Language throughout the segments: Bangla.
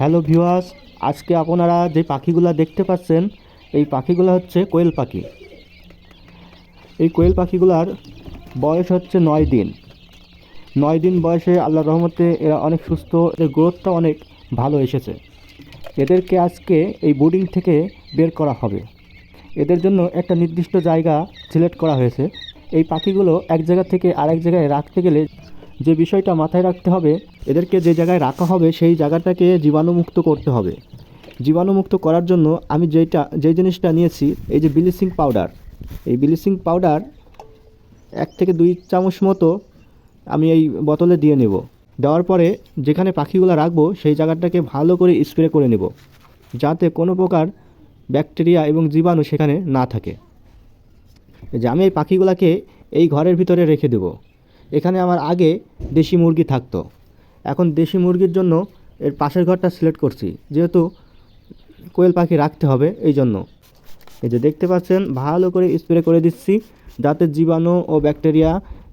হ্যালো ভিউয়ার্স, আজকে আপনারা যে পাখিগুলো দেখতে পাচ্ছেন, এই পাখিগুলো হচ্ছে কোয়েল পাখি। এই কোয়েল পাখিগুলার বয়স হচ্ছে নয় দিন। নয় দিন বয়সে আল্লাহ রহমতে এরা অনেক সুস্থ, এদের গ্রোথটা অনেক ভালো এসেছে। এদেরকে আজকে এই বোর্ডিং থেকে বের করা হবে। এদের জন্য একটা নির্দিষ্ট জায়গা সিলেক্ট করা হয়েছে। এই পাখিগুলো এক জায়গা থেকে আরেক জায়গায় রাখতে গেলে যে বিষয়টা মাথায় রাখতে হবে, এদেরকে যে জায়গায় রাখা হবে, সেই জায়গাটাকে জীবাণুমুক্ত করতে হবে। জীবাণুমুক্ত করার জন্য আমি যেটা, যে জিনিসটা নিয়েছি, এই যে ব্লিচিং পাউডার। এই ব্লিচিং পাউডার এক থেকে দুই চামচ মতো আমি এই বোতলে দিয়ে নেব। দেওয়ার পরে যেখানে পাখিগুলো রাখব, সেই জায়গাটাকে ভালো করে স্প্রে করে নেব, যাতে কোনো প্রকার ব্যাকটেরিয়া এবং জীবাণু সেখানে না থাকে। যে আমি এই পাখিগুলোকে এই ঘরের ভিতরে রেখে দেব। এখানে আমার আগে দেশি মুরগি থাকতো। এখন দেশি মুরগির জন্য এর পাশের ঘরটা সিলেক্ট করছি। যেহেতু কোয়েল পাখি রাখতে হবে, এই জন্য। এই যে দেখতে পাচ্ছেন, ভালো করে স্প্রে করে দিচ্ছি যাতে জীবাণু ও ব্যাকটেরিয়া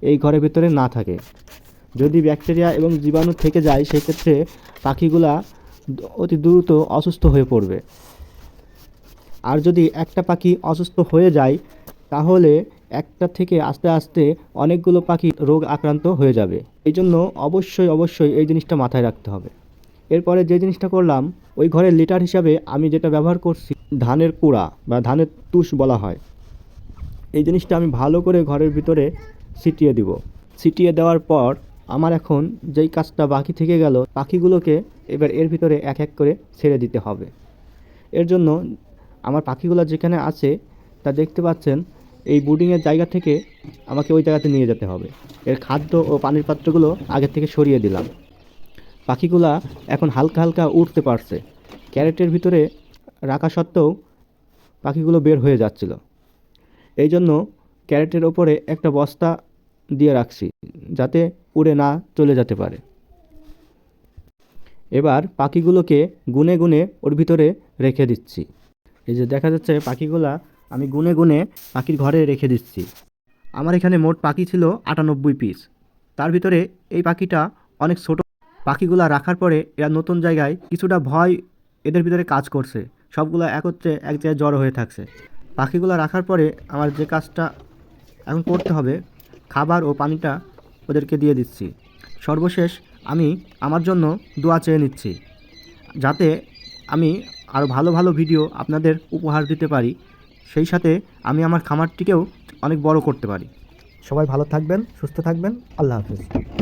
এই ঘরের ভিতরে না থাকে। যদি ব্যাকটেরিয়া এবং জীবাণু থেকে যায়, সেক্ষেত্রে পাখিগুলা অতি দ্রুত অসুস্থ হয়ে পড়বে। আর যদি একটা পাখি অসুস্থ হয়ে যায়, তাহলে একটা থেকে আস্তে আস্তে অনেকগুলো পাখি রোগ আক্রান্ত হয়ে যাবে। এই জন্য অবশ্যই অবশ্যই এই জিনিসটা মাথায় রাখতে হবে। এরপরে যে জিনিসটা করলাম, ওই ঘরের লিটার হিসাবে আমি যেটা ব্যবহার করছি, ধানের কুড়া বা ধানের তুষ বলা হয়। এই জিনিসটা আমি ভালো করে ঘরের ভিতরে ছিটিয়ে দিব। ছিটিয়ে দেওয়ার পর আমার এখন যেই কাজটা বাকি থেকে গেল, পাখিগুলোকে এবার এর ভিতরে এক এক করে ছেড়ে দিতে হবে। এর জন্য আমার পাখিগুলো যেখানে আছে, তা দেখতে পাচ্ছেন এই বুডিংয়ের জায়গা থেকে আমাকে ওই জায়গাতে নিয়ে যেতে হবে। এর খাদ্য ও পানির পাত্রগুলো আগে থেকে সরিয়ে দিলাম। পাখিগুলা এখন হালকা হালকা উঠতে পারছে। ক্যারেটের ভিতরে রাখা সত্ত্বেও পাখিগুলো বের হয়ে যাচ্ছিল। এই জন্য ক্যারেটের ওপরে একটা বস্তা দিয়ে রাখছি, যাতে উড়ে না চলে যেতে পারে। এবার পাখিগুলোকে গুনে গুনে ওর ভিতরে রেখে দিচ্ছি। এই যে দেখা যাচ্ছে পাখিগুলা আমি গুনে গুনে পাখির ঘরে রেখে দিচ্ছি। আমার এখানে মোট পাখি ছিল আটানব্বই পিস। তার ভিতরে এই পাখিটা অনেক ছোট। পাখিগুলা রাখার পরে এরা নতুন জায়গায় কিছুটা ভয় এদের ভিতরে কাজ করছে। সবগুলো একত্রে এক জায়গায় জড়ো হয়ে থাকছে। পাখিগুলো রাখার পরে আমার যে কাজটা এখন করতে হবে, খাবার ও পানিটা ওদেরকে দিয়ে দিচ্ছি। সর্বশেষ আমি আমার জন্য দোয়া চেয়ে নিচ্ছি, যাতে আমি আরও ভালো ভালো ভিডিও আপনাদের উপহার দিতে পারি। সেই সাথে আমি আমার খামারটিকেও অনেক বড় করতে পারি। সবাই ভালো থাকবেন, সুস্থ থাকবেন। আল্লাহ হাফিজ।